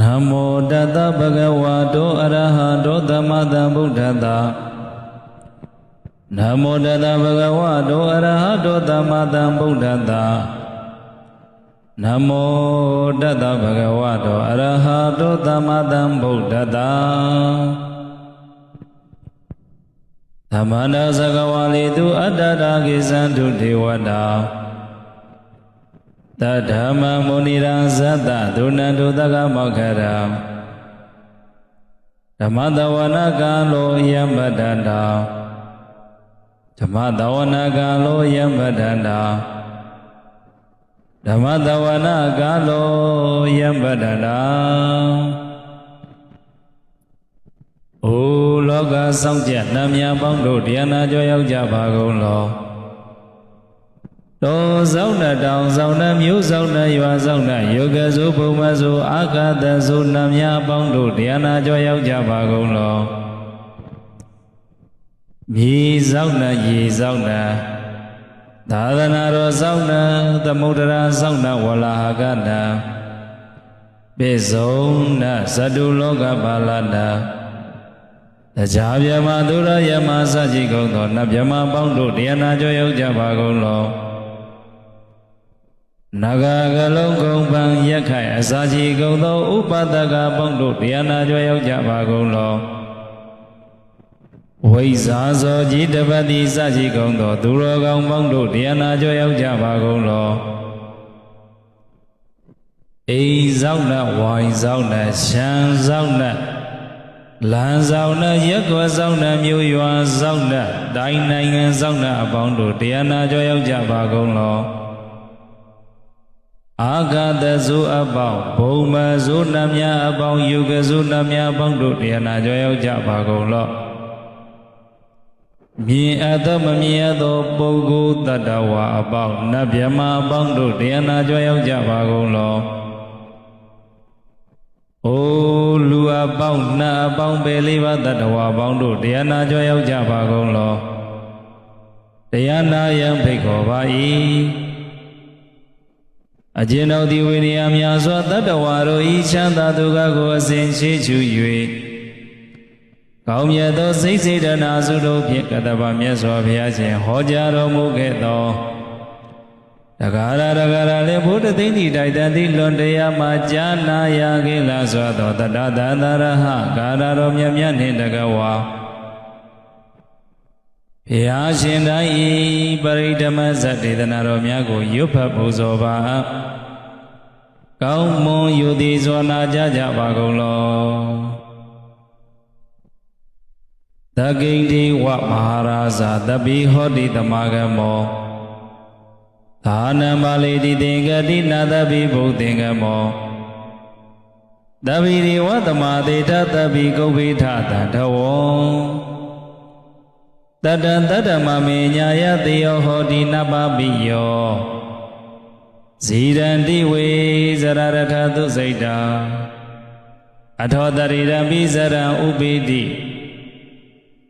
နမောတတဗုဒ္ဓဝါတောအရဟတောသမ္မာသမ္ဗုဒ္ဓတ္တနမောတတဗုဒ္ဓဝါတောအရဟတောသမ္မာသမ္ဗုဒ္ဓတ္တနမောတတဗုဒ္ဓဝါတောအရဟတောသမ္မာသမ္ဗုဒ္ဓတ္တသမန္တသကဝါလေတုအတ္တရာကိသံတုဒေဝတာ တဓမ္မမုနိရံဇတ္တဒုဏ္ဍုတကမောက္ခရံဓမ္မတဝနာကံလိုယံပတ္တန္တာဓမ္မတဝနာကံလိုယံပတ္တန္တာဓမ္မတဝနာကံလိုယံပတ္တန္တာအိုလောကဆောင်ကြနှမြပေါင်းတို့တရားနာကြောရောက်ကြပါကုန်လော တောဆောင်တဲ့တောင်ဆောင်တဲ့မြို့ဆောင်တဲ့ရွာဆောင်တဲ့ယောဂစုဘုံမစုအာခတစုနှမြပေါင်းတို့တရားနာကြောရောက်ကြပါကုန်လောမြေဆောင်တဲ့ရေဆောင်တဲ့သာသနာတော်ဆောင်တဲ့သမုဒ္ဒရာဆောင်တဲ့ဝလာဟကနာပိစုံတဲ့ဇတုလောကပါဠနာတရားမြမသူရယမစကြည်ကုန်သောနတ်မြမပေါင်းတို့တရားနာကြောရောက်ကြပါကုန်လော နဂကလုံးကုန်ပံရက်ခိုင်အစာကြည်ကုန်သောဥပဒကပေါင်းတို့တရားနာကြောရောက်ကြပါကုန်လောဝိဇာဇောကြည်တပတိစကြည်ကုန်သောသူတော်ကောင်းပေါင်းတို့တရားနာကြောရောက်ကြပါကုန်လောအိမ်ဆောင်နဲ့ဝိုင်းဆောင်နဲ့ရှမ်းဆောင်နဲ့လမ်းဆောင်နဲ့ရက်ကွယ်ဆောင်နဲ့မြို့ရွာဆောင်နဲ့တိုင်းနိုင်ငံဆောင်နဲ့အပေါင်းတို့တရားနာကြောရောက်ကြပါကုန်လော အာဂတဇုအပေါင်းဘုံမဇုနှမြအပေါင်းယုဂဇုနှမြအပေါင်းတို့တရားနာကြောရောက်ကြပါကုန်လောမြင်အပ်သောမမြင်အပ်သောပုဂ္ဂိုလ်တ attva အပေါင်းနတ်မြမအပေါင်းတို့တရားနာကြောရောက်ကြပါကုန်လောအိုလူအပေါင်းနတ်အပေါင်းပဲလေးပါးတ attva အပေါင်းတို့တရားနာကြောရောက်ကြပါကုန်လောတရားနာယံဖိတ်ခေါ်ပါ၏ အကျဉ်တော်ဒီဝိနည်းများစွာတတ္တဝါတို့ဤချမ်းသာဒုက္ခကိုအစဉ်ချေချူ၍ကောင်းမြတ်သောစိတ်စေတနာစုတို့ဖြင့်ကတ္တဗမြတ်စွာဘုရားရှင်ဟောကြားတော်မူခဲ့သောတဂါရတဂါရလေဘုဒ္ဓသိတိတိုက်တန်တိလွန်တရားမှာကြာနာရခဲ့လာစွာသောတတ္တသန္တရဟဂါရတော်မြတ်မြတ်နှင့်တကဝါ ဘုရားရှင်တိုင်းဤပရိဓမ္မဇတ်ဒေသနာတော်များကိုရွတ်ဖတ်ပူဇော်ပါကောင်းမွန်ယူသည်စွာနာကြကြပါကုန်လောသကိဉ္ဒီဝမဟာရာဇာတပိဟောတိတမဂမောသာနံပါဠိတိသင်္ကတိနာတပိဘုသင်္ကမောတပိရိဝတမသေထတပိကုဗ္ဗေထတံထဝံ တတံတတ္တမမေညာယတေယောဟောတိနပပိယောဇီရန္တိဝေဇရရထသုစိတ်တာအထောတရိရပိဇရံဥပိတိ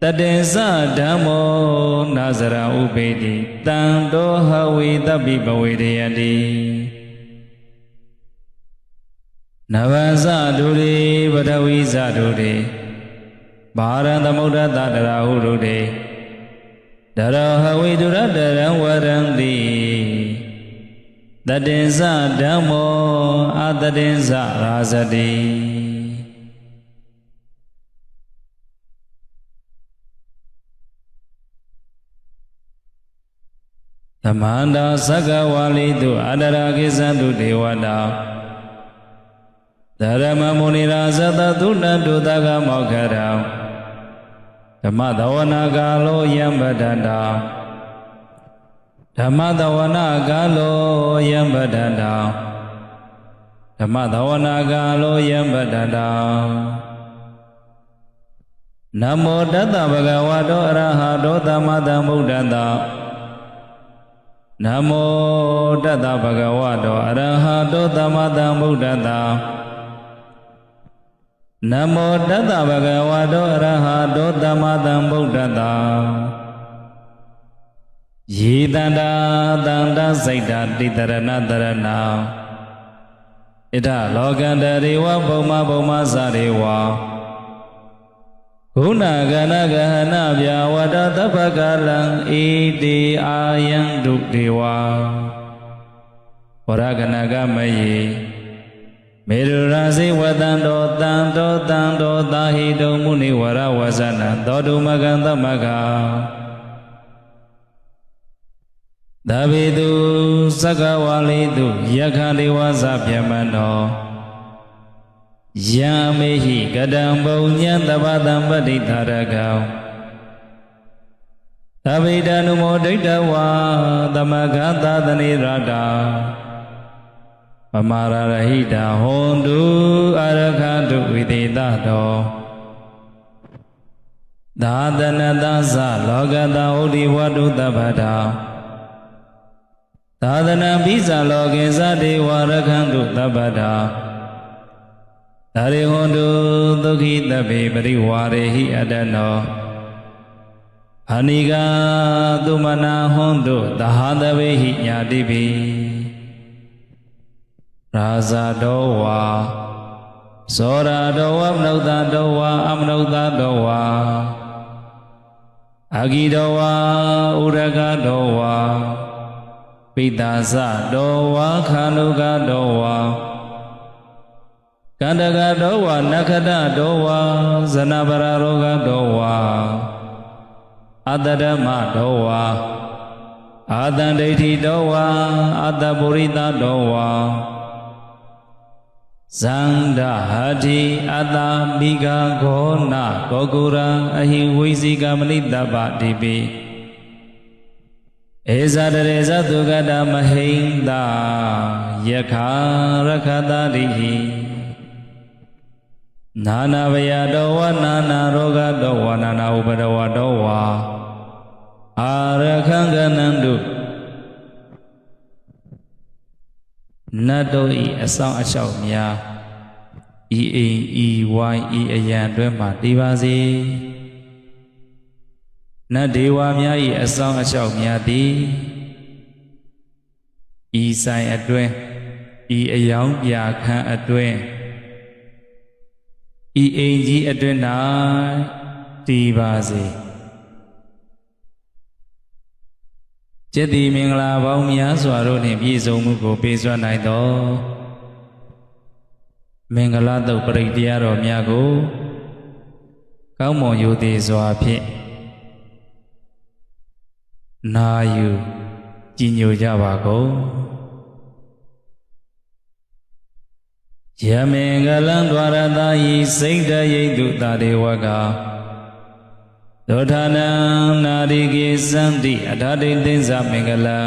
တတေသဓမ္မောနာဇရဥပိတိတံတောဟဝေတပိပဝေရယတိနဗံဇဒုရေပထဝီဇဒုရေဘာရံသမုဒ္ဒတတရာဟုဒုရေ တရဟဝိတုရတရံဝရံတိတတေဇဓမ္မောအတတေဇရာဇတိသမန္တာသက္ကဝါလိတုအတရာကိသံတုဒေဝတာဓရမမုနိရာဇတသုဏတုတကမောက္ခရာ ဓမ္မသဝနာကာလောယံပတ္တန္တာဓမ္မသဝနာကာလောယံပတ္တန္တာဓမ္မသဝနာကာလောယံပတ္တန္တာနမောတတ္တဗဂဝတောအရဟတောသမ္မာသမ္ဗုဒ္ဓတ္တနမောတတ္တဗဂဝတောအရဟတောသမ္မာသမ္ဗုဒ္ဓတ္တ နမောတတ္တဗဂဝတောအရဟတောသမ္မာသမ္ဗုဒ္ဓတ္တယေတန္တာတန္တစိတ်တာတိတရဏတရဏဣဒလောကန္တရေဝဘုံမဘုံမသရေဝဂုဏကနဂဟနဗျာဝတတပ္ပကလံဣတိအာယံဒုဒေဝဝရကနကမယေ မေရုရာဇိဝတံတောတံတောတံတောသာဟိတုံမုနိဝရဝဇနံသောတုမကံသမကသဗ္ဗေတုသက္ကဝါလိတုယက္ခဒေဝသဗျမန္တောယံမေဟိကတံဘုံညံတပတံပတိသာရကံသဗ္ဗေတနုမောဒိဋ္ဌဝါသမဂသာသနေရတာ ပမာရရဟိတာဟွန်တုအရခတုဝိသေတတောသာသနတသလောကတဩဒီဝတုတပ္ပတာသာသနာပိဇာလောကေသတေဝရခန္တုတပ္ပတာသာရိဟွန်တုဒုက္ခိတပိပရိဝါရေဟိအတ္တနောအနိကသုမနာဟွန်တုသဟာတဝေဟိညာတိပိ ရာဇာတော်ဝါဇောရာတော်ဝမနုဿတော်ဝါအမနုဿတော်ဝါအာဂီတော်ဝါဥရကတော်ဝါပိတာဇတော်ဝါခန္ဓုကတော်ဝါကန္တကတော်ဝါနခတတော်ဝါဇနပရရောဂတော်ဝါအတရမတော်ဝါအာတန္ဒိဋ္ဌိတော်ဝါအတပုရိသတော်ဝါ ဇန္ဒဟာတိအတမိဂါဂောနကောကုရံအဟိဝိဇိကမနိတ္တပတိပိဧဇာတရေဇသုကတမဟိန္တာယခာရခတာရိဟိနာနာဝယတောဝနာနာရောဂတောဝနာနာဥပဒဝတောဝါအာရခံကနန္တု နတ်တို့ဤအဆောင်အလျှောက်များဤအိမ်ဤဝိုင်းဤအယံအတွင်းမှတည်ပါစေနတ်ဒေဝများဤအဆောင်အလျှောက်များသည်ဤဆိုင်အတွင်းဤအယောင်ပြခန်းအတွင်းဤအိမ်ကြီးအတွင်း၌တည်ပါစေ ကျက်တိမင်္ဂလာပေါင်းများစွာတို့နှင့်ပြည့်စုံမှုကိုပေးစွမ်းနိုင်သောမင်္ဂလာတုတ်ပရိတရားတော်များကိုကောင်းမွန်ရိုသေစွာဖြင့်နာယူကြည်ညိုကြပါကုန်ယမင်္ဂလံ द्वार တာယိစိတ်တယိတုတာဒေဝက သောထာနံနာရိကေသန္တိအထာတိသင်္ဇမင်္ဂလံ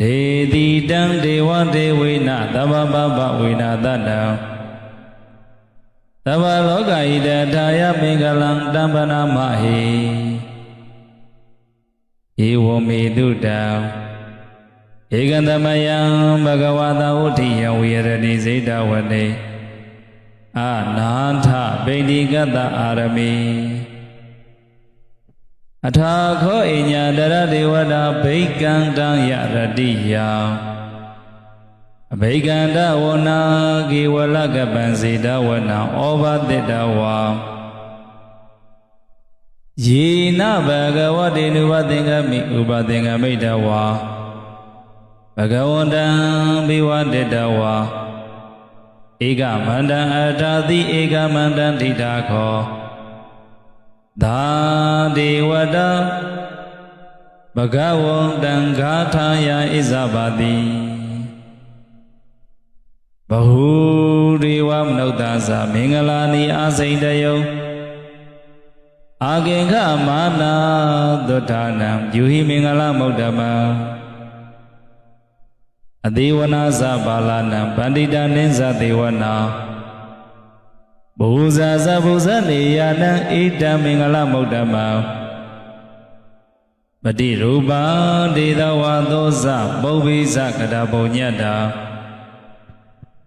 ဒေတိတံဒေဝဒေဝိနသဗ္ဗပပဝိနာတတံသဗ္ဗလောကဣတထာယမင်္ဂလံတမ္ပနာမဟိဧဝမေတုတံဧကံသမယံဘဂဝတာဝဋ္ဌိယဝေရတိစေတဝတေ အာနာထဗိတိကတအာရမေအထာခောအိညာတရဒေဝတာဘိကံတံယရတိယအဘိကန္တဝနာကေဝလကပံစေတဝနာဩဘာတိတဝါယေနဘဂဝတေနုဘသင်္ကမိဥပသင်္ကမိတဝါဘဂဝန္တံဘိဝတေတဝါ ဧကမန္တံအထာတိဧကမန္တံဒိဋ္ဌာခောသာဒေဝတဘဂဝန္တံဂါထာယဣဇဘာတိဘဟုဒေဝမနုဿာသမင်္ဂလာနိအာစိန်တယုအာကင်္ခမာနာသုထာနံယူဟိမင်္ဂလာမௌဒ္ဓမံ အသေးဝနာသဘာလနံပန္တိတာနိသသေဝနာဘုဇာသဘုဇနေယနံဣတံမင်္ဂလမௌဒ္ဓမံပတိရူပံဒေသဝါသောဇပုဗ္ဗိဇကတပုံညတ္တာ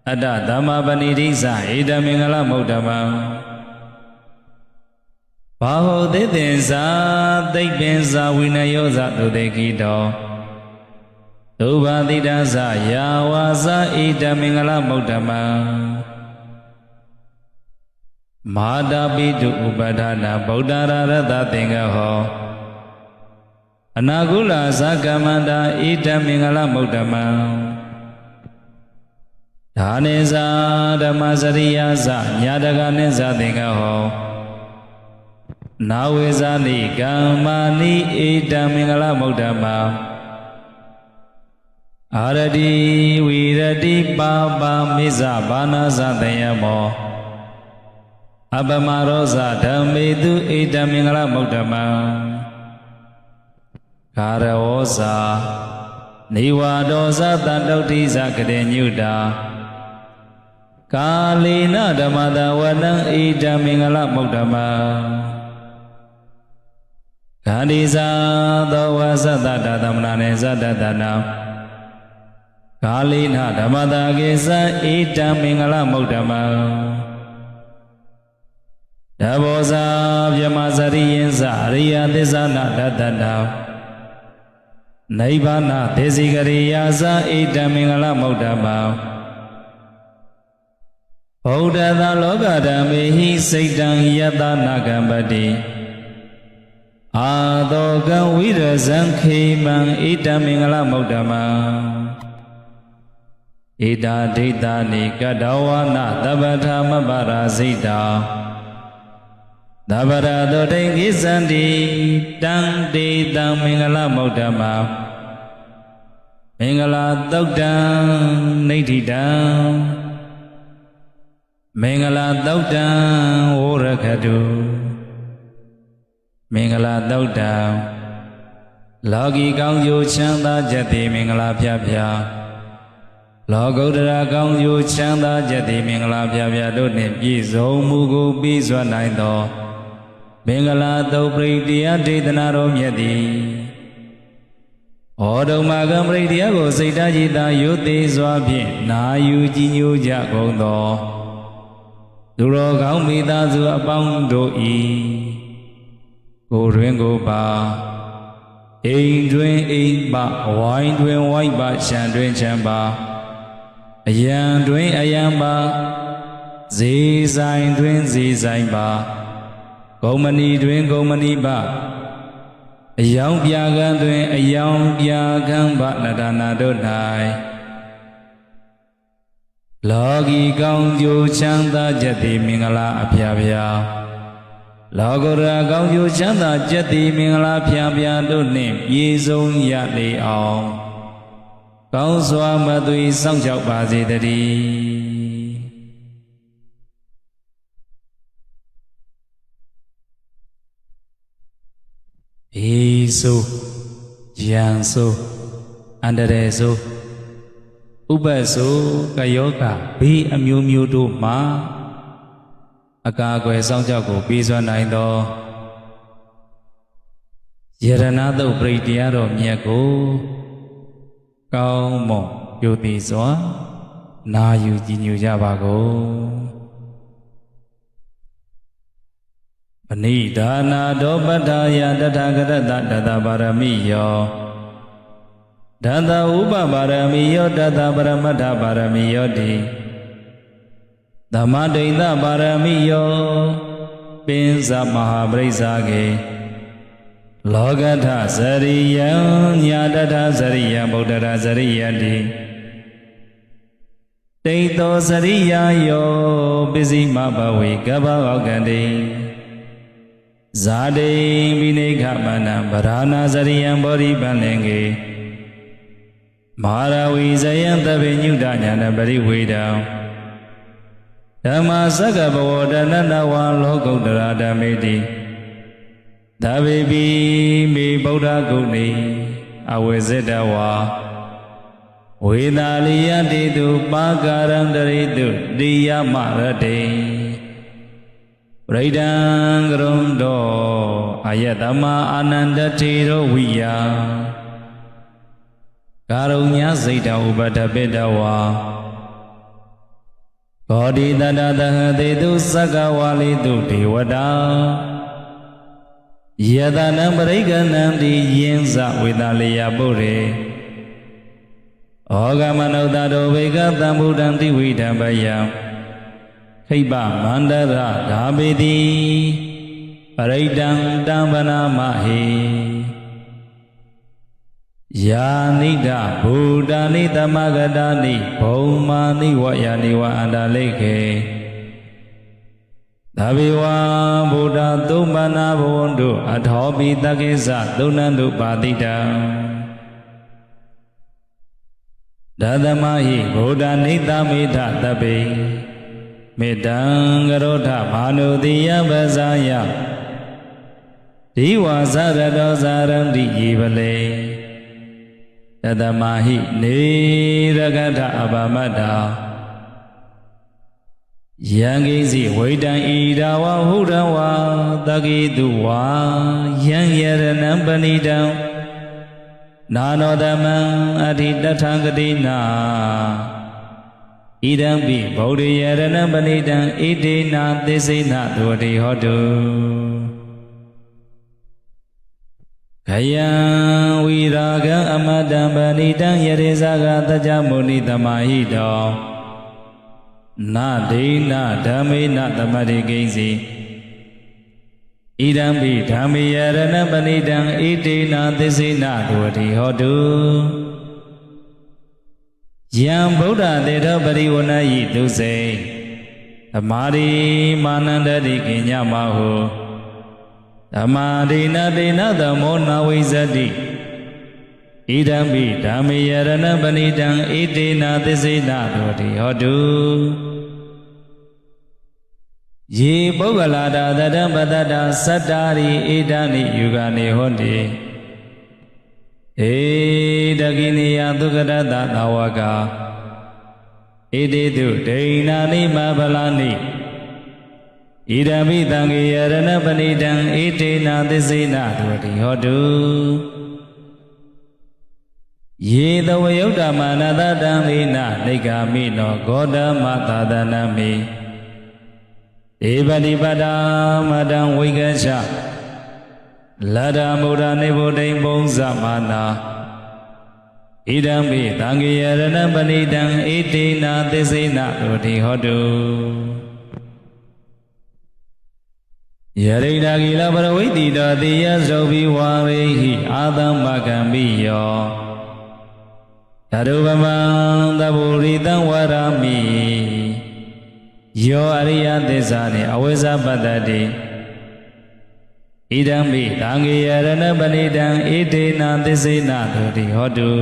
အတ္တသမ္မာပဏိတိဇဣတံမင်္ဂလမௌဒ္ဓမံဘာဟုသေသင်္ဇာသိပ္ပင်္ဇာဝိနယောဇသုတေကိတော ဒုဗာတိတသယာဝါဇဣတမင်္ဂလမုဒ္ဓမံမာတာပိတုဥပဒနာဗုဒ္ဓရာရတသင်္ကဟောအနာကုလသကမ္မန္တာဣတမင်္ဂလမုဒ္ဓမံဒါနေဇာဓမ္မစရိယာဇညာတကနိဇသင်္ကဟောနာဝေဇာနိကမ္မာနိဣတမင်္ဂလမုဒ္ဓမံ အာရတိဝီရတိပါပါမိဇဘာနာဇတယမောအပမရောဇဓမ္မေတုဣတမင်္ဂလမုဒ္ဓမံကာရဝောဇာနေဝါဒောဇတတုဋ္ဌိဇကရေညုတာကာလေနဓမ္မတဝနံဣတမင်္ဂလမုဒ္ဓမံဂန္ဒီဇာသောဝသတ္တတသမနာနေဇတတနာ ကာလိနဓမ္မတာကေသဣတံမင်္ဂလမုဒ္ဓမံတဘောဇာမြမစရိယင်းဇအရိယသစ္စာနာတတတာနိဗ္ဗာနသေစီကရိယာဇဣတံမင်္ဂလမုဒ္ဓမံဗုဒ္ဓသာလောကဓမ္မေဟိစိတ်တံယတနာကံပတိအာတောကံဝိရဇံခေမံဣတံမင်္ဂလမုဒ္ဓမံ ဣတာဒိဋ္ဌာနိကတဝနသဗ္ဗထာမပရာဇိတာသဗ္ဗရာတောတိကိသန္တိတံတေတံမင်္ဂလမုဒ္ဓမမင်္ဂလာသုတ်တံနေဋ္ဌိတံမင်္ဂလာသုတ်တံဝရခတုမင်္ဂလာသုတ်တံလောကီကောင်းကျိုးချမ်းသာချက်သည်မင်္ဂလာဖျားဖျား လောကုတ္တရာကောင်းကျိုးချမ်းသာချက်သည်မင်္ဂလာဖျားဖျားတို့နှင့်ပြည့်စုံမှုကိုပြီးစွမ်းနိုင်သောမင်္ဂလာသုတ်ပရိတရားဒေသနာတော်မြတ်သည်ဩဒုံမာကံပရိတရားကိုစိတ်တကြည်သာယုသေးစွာဖြင့်နာယူကြည်ညိုကြကုန်သောသူတော်ကောင်းမိသားစုအပေါင်းတို့ဤကိုတွင်ကိုပါအိမ်တွင်အိမ်ပါဝိုင်းတွင်ဝိုင်းပါရှံတွင်ချမ်းပါ အယံတွင်အယံပါဇေဆိုင်တွင်ဇေဆိုင်ပါဂုံမဏီတွင်ဂုံမဏီပါအယောင်ပြာကံတွင်အယောင်ပြာကံဗနဒနာတို့၌လောကီကောင်းကျိုးချမ်းသာချက်သည်မင်္ဂလာအဖျားဖျားလောကုတ္တရာကောင်းကျိုးချမ်းသာချက်သည်မင်္ဂလာဖျားဖျားတို့နှင့်ပြည့်စုံရလေအောင် ကောင်းစွာမသွေစောင့်ကြောက်ပါစေတည်းေဆိုယံဆိုအန္တရေဆိုဥပ္ပဆိုကယောဂဘေးအမျိုးမျိုးတို့မှာအကာအကွယ်စောင့်ကြောက်ကိုပြီးစွမ်းနိုင်သောယရဏတုတ်ပရိတရားတော်မြတ်ကို ကောင်းမွန်ယုတိစွာနာယူကြည်ညိုကြပါကုန်ပဏိဒါနာတောပတ္ထာယတထာဂရတတတပါရမိယောဒတဥပပါရမီယောတတပရမတ္ထပါရမီယောတိသမဒိဋ္ဌပါရမီယောပင်စမဟာပရိစ္ဆာကေ လောကထဇရိယံညာတထဇရိယံဗုဒ္ဓရာဇရိယတိတိတောဇရိယယောပစ္စည်းမဘဝေကဗ္ဗဝကံတိဇာတိမိနေခမနံဗရာဏဇရိယံဘောဓိပန္လင်ကေမဟာရဝီဇယံတပိညုတညာနပရိဝေဒံဓမ္မစက္ကဘဝတဏနဝါလောကုတ္တရာဓမ္မေတိ သဗ္ဗေပိမေဗုဒ္ဓဂုဏီအဝေဇတဝါဝေသာလိယတိတုပါကာရံတရိတုတိယမရတေပရိဒံကရုံတောအယတမအာနန္တထေရောဝိယကာရုညစိတ်တဥပတပိတဝါဘောဓိတတသဟတိတုသက္ကဝါလိတုဒေဝတာ ယတနံပရိကဏံတိယင်းဇဝေတလျပုရေဩဂမနုဿတောဝေကသံဗုဒ္ဓံတိဝိဓံပယံခိပ္ပမန္တရဓာပေတိပရိတံတံဗနာမဟေယာနိဒဗုဒ္ဓာနိသမဂတာနိဘုံမာနိဝယာနိဝအန္တလိခေ သဗ္ဗေဝဗုဒ္ဓသုမနာဘဝန္တုအထောပိတက္ကိစ္စသုဏန္တုပါတိတံဒသမဟိဗုဒ္ဓနိတမေထတပိမေတံကရောထဘာနုတိယပဇာယဒီဝါဇရတောဇာရန္တိယေပလေတသမဟိနေရကထအပမတ္တာ ယံကိစီဝိတံဣဒာဝဟုရဝါတကိတုဝါယံယရဏံပဏိတံနာနောတမံအဋ္ဌိတထံဂတိနာဣဒံပိဗုဒ္ဓယရဏံပဏိတံဣတိနာသစ္စိနာသုတိဟောတုခယံဝိရာဂံအမတံပဏိတံယရေဇာဂတကြမုနိတမဟိတော နာဒိနာဓမ္မေနသမတိကိဉ္စီဣဒံပိဓမ္မေယရဏပဏိတံဣတိနာသစ္စေနဒုတိဟောတုယံဗုဒ္ဓတေတောပရိဝဏယိတုစေသမာရိမာနန္တတိကိညမဟုဓမ္မာဒိနာဒိနာသမောနာဝိဇ္ဇတိ ဣဒံပိဓမ္မေယရဏပဏိတံဣတိနာသစ္စေနဒုတိဟောတုယေပုဂ္ဂလာတာတတံပတ္တတာသတ္တာရိဣဒာနိယူဂာနိဟောတိဧတကိနိယသုကရတသဝကဣတိတုဒိဏာနိမဗလာနိဣဒံမိတံကေယရဏပဏိတံဣတိနာသစ္စေနသုတိဟောတု ယေတဝယုတ်တမာနတတံလိနနေဂာမိနောဂောတမသာသနမိဧပတိပဒာမတံဝိကချလဒ္ဓမုဒ္ဒနေဗုဒ္ဓိံပုံဇမာနာဣဒံပိသံဃေယရဏပဏိတံဣတိနာသစ္စေနသုတိဟောတုယရိဏဂီလပရဝိတိတောတိယဇောဘိဝါရိဟိအာသမ္မကံပိယော ဓရုပမံသဗ္ဗုရိတံဝရမိယောအရိယသစ္စာနှင့်အဝိဇ္ဇပတ္တတိဣဒံမိသံဃေယရဏပဏိတံဣတေနသစ္စေနသုတိဟောတု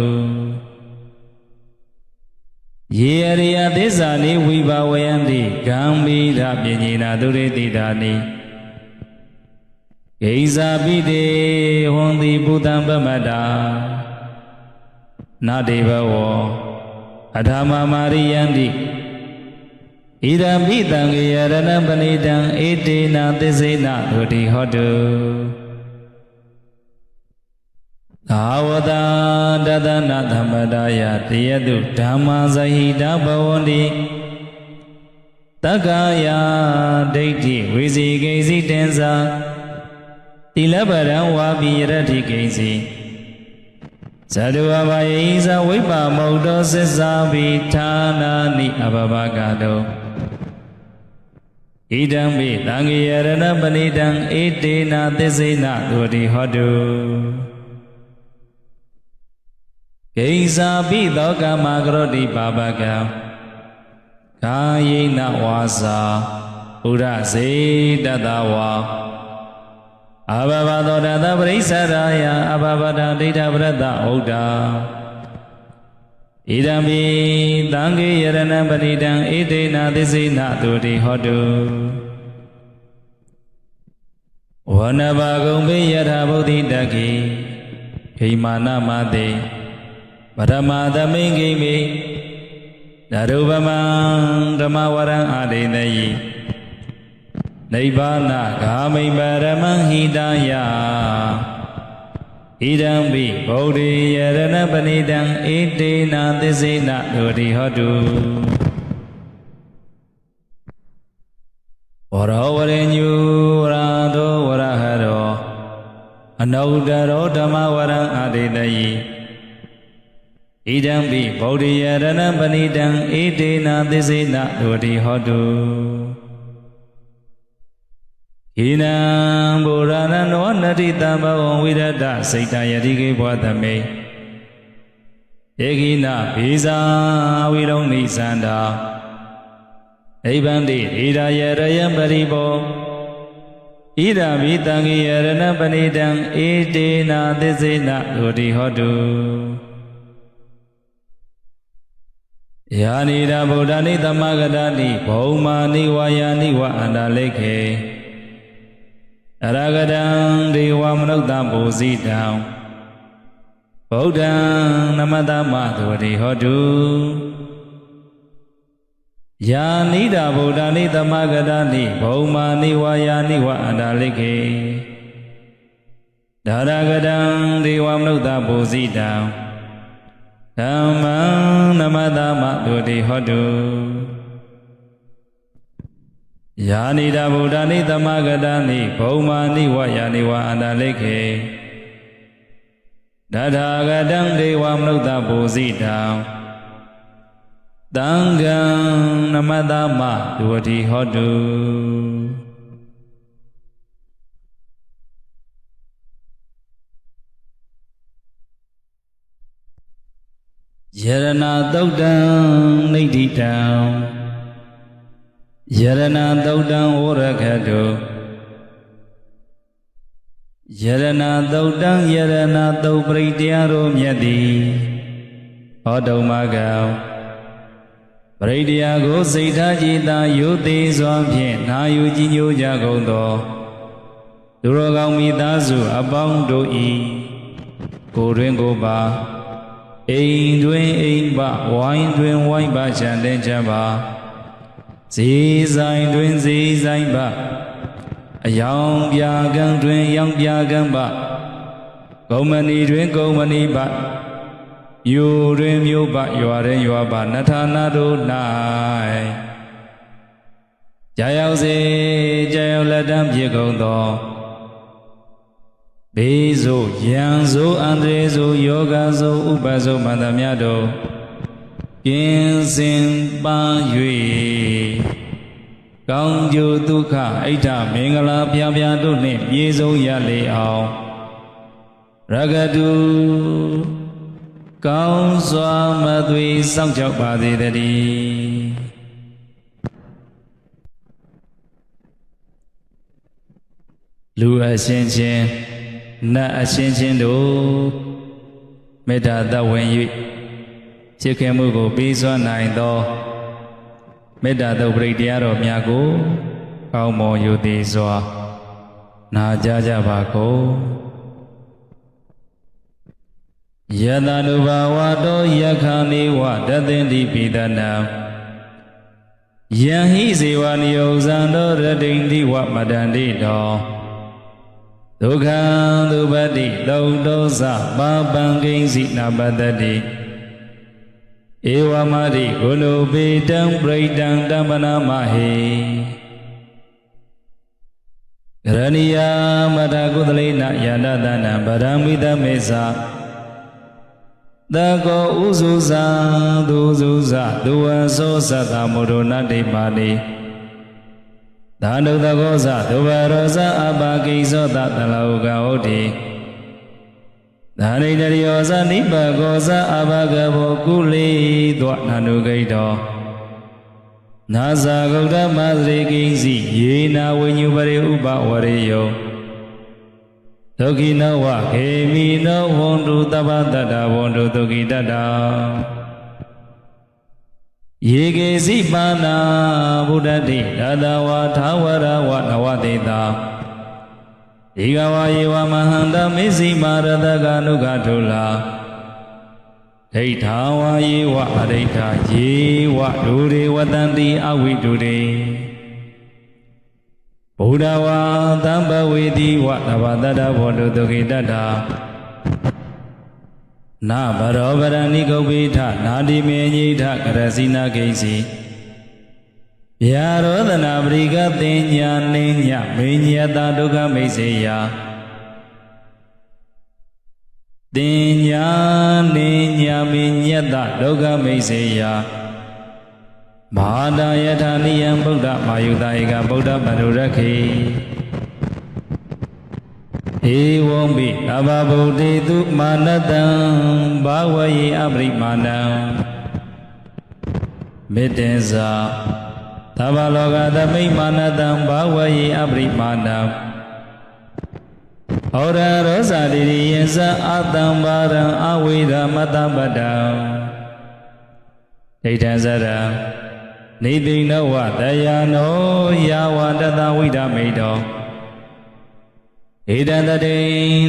ယေအရိယသစ္စာနိဝိဘဝယံတိဂံမီရပညေနာသုရိတိတာနိဂိဇာပိတေဟွန်တိပုတံပမတ္တာ နာတေဘဝအထာမမာရိယံတိဣဒံပိတံကေယရဏပဏိတံဣတေနာသစ္စေနဒုတိဟောတုသာဝတတတနာသမ္ပဒါယတယတုဓမ္မာဇဟိတဘဝန္တိတက္ကာယဒိဋ္ဌိဝေစီကိစီတင်္စာတိလပရံဝါပိယရတိကိစီ ဇဒုအဘယေဇဝိပ္ပမုတ်တောသစ္စာပိဌာနာနိအဘဘကတောဣဒံပိသံဃေယရဏပဏိတံဣတေနာသစ္စေနသုတိဟောတုဂိဇာပိသောကမကရောတိပါပကံကာယေနဝါစာဥရစေတတဝါ အဘဘသောတတပရိစ္ဆရာယအဘဘတဒိဋ္ဌပရတဟုတ်တာဣဒံပိသံဃေယရဏပတိတံဣတေနာသစ္စေနတုတိဟောတုဝနဘာဂုံပိယထာဗုဒ္ဓိတကိဟိမာနမတေပရမသမိန်ကိမိဓရုပမံဓမ္မဝရံအာဒိနေယိ နိဗ္ဗာနဂာမိပရမံဟိတယဣဒံပိဗုဒ္ဓေယရဏပဏိတံဣတေနာသစ္စေနဒုတိဟောတုဝရောဝရညုဝရသောဝရဟရောအနုတ္တရောဓမ္မဝရံအာဒိတယိဣဣဒံပိဗောဓိယရဏပဏိတံဧတေနာသစ္စေနဒုတိဟောတု ဣနံဗုရဏနောနတိတံဘဝံဝိရတစိတ်တယတိကေဘောသမေဧကိနဘေဇာဝိရုံနိသန္တာအိဗန္တိဣဒာယရယံပရိဘောဣဒာမိတံကိယရဏပဏိတံဧတေနာသစ္စေနဒုတိဟောတုယာနိဒာဗုဒ္ဓနိသမဂတတိဘုံမာနိဝါယာနိဝအန္တလိခေ အရဂတံဒေဝမနုဿတပူဇိတံဗုဒ္ဓံနမတမသုတိဟောတုယာနိဒာဗုဒ္ဓနိသမဂတနိဘုံမာနိဝါယာနိဝအန္တလိခေဒါရဂတံဒေဝမနုဿတပူဇိတံဓမ္မံနမတမသုတိဟောတု ယာနိဒာဗုဒ္ဓနိသမဂတနိဘုံမာနိဝယာနိဝအန္တလိခေတထာဂတံဒေဝမနုဿပူဇိတံတံဃံနမတမသုတိဟောတုယရဏသုတ်တံနိဋ္ဌိတံ ယရဏသုတ်တံဝရခတုယရဏသုတ်တံယရဏသုတ်ပရိတရားတို့မြတ်သည်ဟောတုံမကံပရိတရားကိုစိတ်ထားကြည်သာယုသေးစွာဖြင့်နာယူကြည်ညိုကြကုန်သောသူတော်ကောင်းမိသားစုအပေါင်းတို့၏ကိုယ်တွင်ကိုယ်ပါအိမ်တွင်အိမ်ပဝိုင်းတွင်ဝိုင်းပါချန်တဲ့ချမ်းပါ ဇေဆိုင်တွင်ဇေဆိုင်ပါအယောင်ပြာကံတွင်ရောင်ပြာကံပါဂုံမဏီတွင်ဂုံမဏီပါယူတွင်မြို့ပါရွာတွင်ရွာပါနထာနာတို့၌ကြာရောက်စေကြာရောက်လက်တံပြေကုန်သောဘေးဆိုယံဆိုအန္တရေဆိုယောဂဆိုဥပဆိုမန္တမြတ်တို့ ကင်းစင်ပါ၍ကောင်းကျိုးဒုက္ခအိဋ္ဌမင်္ဂလာပြပြတို့နှင့်ပြေဆုံးရလေအောင်ရဂတုကောင်းစွာမသွေစောင့်ကြောက်ပါစေတည်းလူအရှင်ချင်းနတ်အရှင်ချင်းတို့မေတ္တာသဝင်၍ ဖြစ်ခင်မှုကိုပြီးစွမ်းနိုင်သောမေတ္တာသုတ်ပရိတရားတော်များကိုကောင်းမွန်ယူသည်စွာ နာကြားကြပါကုန်ယတနုဘာဝတောယခာနေဝတသင်္တိပိဒနာယံဟိဇေဝနိယုဇံတောရတိန်တိဝမတန္တိတောဒုက္ခံဒုပတိသုတ်တောသပါပံကိဉ္စီနာပတ္တိ ဧဝမတိကုလုပေတံပရိတံတမ္ပနာမဟေကရဏီယမတကုသလေနယန္တတနံဗရမိတမေသတကောဥစုဇာသူစုဇသူဝသောသတ္တမုဒ္ဒနာတိပါတိသာနုတကောဇဒုဗရောဇအပါကိသောတတလောကဟုတ်တိ သာရိတရိယောဇနိပကောဇအဘဂဘောကုလေသောနာနုဂိတောနာဇာဂௌတမသရေကိဉ္စီယေနာဝိညုပရိဥပဝရေယောဒုက္ခိနဝခေမိနောဝန္တုတပ္ပတတ္တဝန္တုဒုက္ခိတတ္တယေကေစီပါဏာဘုဒ္ဓတိရတဝါသာဝရဝနဝတေတာ ဧကဝါယေဝမဟန္တမေစီမာရတကနုကထုလာဒိဋ္ဌာဝါယေဝအရိဋ္ဌာယေဝဒုရေဝတံတိအဝိတုရေဘုဒ္ဓဝါသံဘဝေတိဝသဘာတတ္တဘောတုဒုခိတတ္တာနာဘရောပရဏိကုပ္ပိထနာတိမေညိထကရစီနာကိဉ္စီ ဗျာရောဒနာပရိကတင်ညာနိညမေညတဒုက္ခမိစေယတင်ညာနေညာမိညက်တဒုက္ခမိတ်စေယဘာဒယထာနိယံဗုဒ္ဓမာယုတဧကဗုဒ္ဓဗန္ဓုရခေဧဝံပိအဘဗုဒ္ဓေတုမာနတံဘာဝယေအပရိမာဏံမေတ္တေဇာ သဗ္ဗလောကသမိမာနတံဘာဝယေအပရိမာဏံဩရရောဇာတိရိယဇအတံပါရံအဝိဓမတပတံဒိဋ္ဌံဇရံနေတိနဝတယာနောယာဝတတဝိဒမိတောဧတံတတိ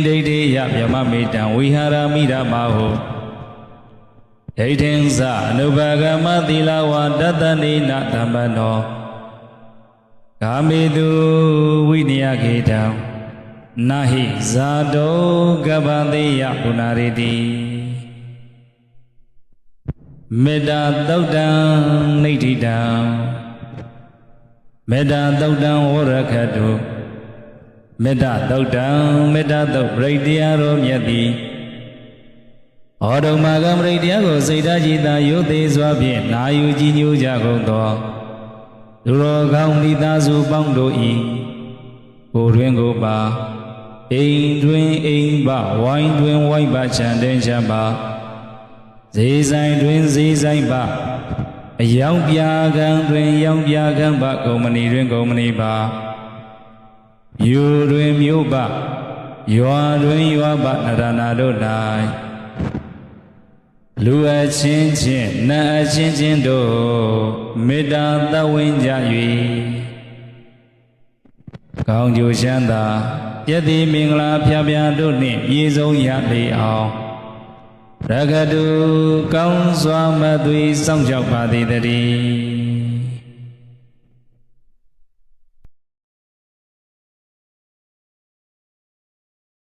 ဒိဋ္ဌိယမြမမေတံဝိဟာရမိဓမ္မဟု ဒိဋ္ဌိသအနုဘဂမသီလဝတတနေနဓမ္မနောကာမေတုဝိနယခေတံနာဟိဇာတောကပ္ပတိယပုဏ္ဏရေတိမေတ္တာသုတ်တံနိဋ္ဌိတံမေတ္တာသုတ်တံဝရခတုမေတ္တာသုတ်တံမေတ္တာသုတ်ပရိတရားတော်မြတ်သည် ဩဒုံမာကပရိတရားကိုစိတ်ဓာတ်ကြည်သာယုသေးစွာဖြင့်နာယူကြည်ညိုကြကုန်သောသူတော်ကောင်းမိသားစုပေါင်းတို့၏ကိုယ်တွင်ကိုပါအိမ်တွင်အိမ်ပဝိုင်းတွင်ဝိုင်းပချန်တဲ့ချမ်းပါဈေးဆိုင်တွင်ဈေးဆိုင်ပအယောင်ပြာကံတွင်ရောင်ပြာကံပကုမ္ပဏီတွင်ကုမ္ပဏီပါယူတွင်မြို့ပရွာတွင်ရွာပနရနာတို့၌ လူအချင်းချင်းနတ်အချင်းချင်းတို့မေတ္တာသဝင်းကြ၍ကောင်းကျိုးချမ်းသာယတိမင်္ဂလာဖျားဖျားတို့နှင့်ပြည်စုံရလေအောင်ရဂတုကောင်းစွာမသွေစောင့်ကြောက်ပါသည်တည်း